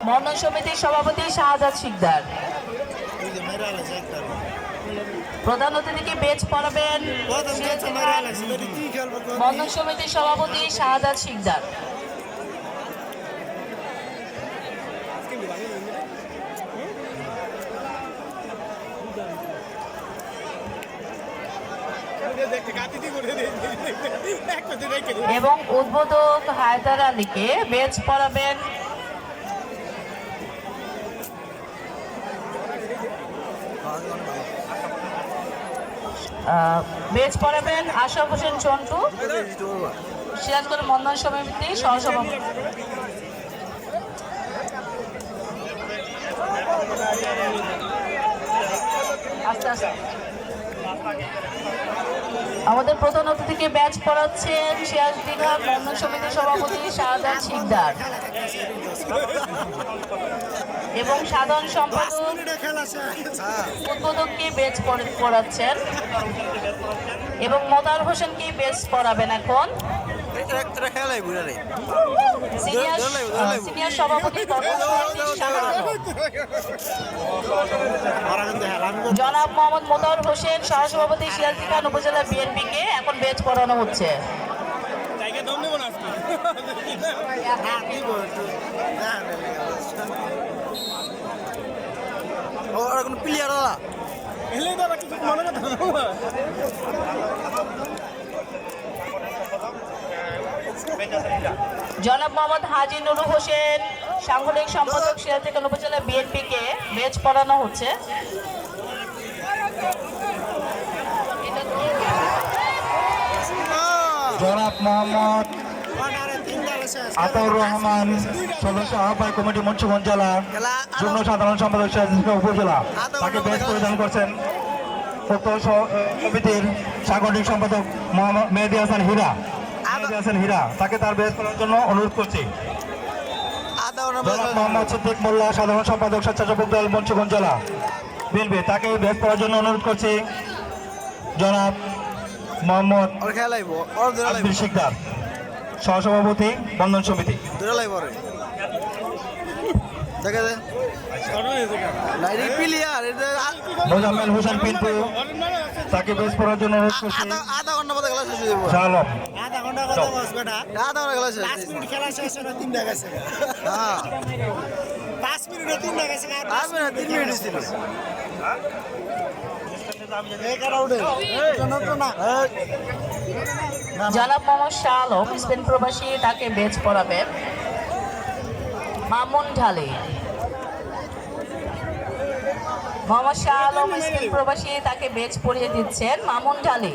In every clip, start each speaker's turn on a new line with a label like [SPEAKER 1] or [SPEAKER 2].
[SPEAKER 1] মন্ডল সমিতির সভাপতি শাহজাদ শিকদার। প্রধান অতিথিকে বেচ পড়াবেন? মন্ডল সমিতির সভাপতি শাহজাদ শিকদার। এবং উদ্বোধক হায়দার আলীকে বেচ পড়াবেন বেচ পড়াবেন আশরাফ হোসেন চন্টু সিরাজগঞ্জ মন্ডল সমিতি সহসভাপতি। আস্তে আমাদের প্রধান অতিথিকে ব্যাচ পড়াচ্ছেন সিরাজ দীঘা মন্দন সমিতির সভাপতি শাহজাদ শিকদার। এবং সাধারণ সম্পাদক উদ্বোধককে বেচ পড়াচ্ছেন। এবং মদার হোসেনকে বেচ পড়াবেন এখন। সিনিয়র সভাপতি জনাব মোহাম্মদ মোতার হোসেন সহসভাপতি সিরাজদি খান উপজেলা বিএনপিকে এখন বেচ পড়ানো হচ্ছে।
[SPEAKER 2] দিব একটু। না ও আর কোন প্লেয়ার আলা
[SPEAKER 1] জনাব মোহাম্মদ হাজি নুরু হোসেন সাংগঠনিক সম্পাদক সিরাজদি খান উপজেলা বিএনপিকে বেচ পড়ানো হচ্ছে।
[SPEAKER 3] জনাব মোহাম্মদ আতাউর রহমান সদস্য আহ্বায়ক কমিটি মুন্সিগঞ্জ জেলা যুগ্ম সাধারণ সম্পাদক উপজেলা। তাকে বেশ পরিধান করছেন উক্ত সমিতির সাংগঠনিক সম্পাদক মোহাম্মদ মেহেদি হাসান হীরা। মেহেদি হাসান হীরা তাকে তার বেশ করার জন্য অনুরোধ করছি। মোহাম্মদ সিদ্দিক মোল্লা সাধারণ সম্পাদক স্বেচ্ছাসেবক দল মুন্সিগঞ্জ জেলা। বিএনপি তাকে বেশ করার জন্য অনুরোধ করছি। জনাব মোহাম্মদ আব্দুল শিকদার। সহসভাপতি বন্ধন সমিতি। মোজাম্মেল হোসেন পিন্টু তাকে বেশ করার জন্য অনুরোধ করছি।
[SPEAKER 2] আধা আধা ঘণ্টা মধ্যে খেলা শেষ হয়ে যাব।
[SPEAKER 4] আধা ঘণ্টা কথা বলছ বেটা
[SPEAKER 2] আধা ঘণ্টা খেলা শেষ
[SPEAKER 4] পাঁচ খেলা শেষ হলো
[SPEAKER 2] হ্যাঁ।
[SPEAKER 4] পাঁচ মিনিটে পাঁচ
[SPEAKER 2] তিন মিনিট ছিল।
[SPEAKER 1] জনাব মোহাম্মদ শাহ আলম, স্পেন প্রবাসী, তাকে বেচ পড়াবেন মামুন ঢালি। মোহাম্মদ শাহ আলম, স্পেন প্রবাসী, তাকে বেচ পড়িয়ে দিচ্ছেন মামুন ঢালি।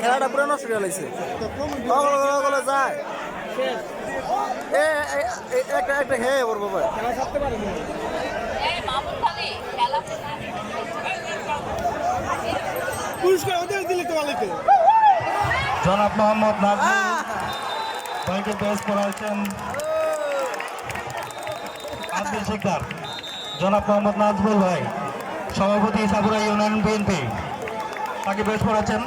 [SPEAKER 2] খেলাটা পুরো নষ্ট ওগুলো যায়। একটা একটা হে ওর বাবা।
[SPEAKER 1] এই মামুন ঢালি খেলা
[SPEAKER 4] পুরস্কার ওদের দিলে তো ভালো
[SPEAKER 3] জনাব মোহাম্মদ নাজমুল করাচ্ছেন আব্দুল শিকদার। জনাব মোহাম্মদ নাজমুল ভাই সভাপতি সাবুরা ইউনিয়ন বিএনপি। তাকে বেশ করাচ্ছেন।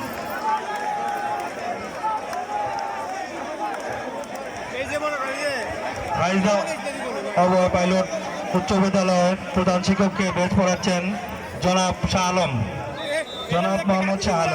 [SPEAKER 3] রাইজা আবহাওয়া পাইলট উচ্চ বিদ্যালয়ের প্রধান শিক্ষককে বেশ পড়াচ্ছেন জনাব শাহ আলম। জনাব মোহাম্মদ শাহ আলম।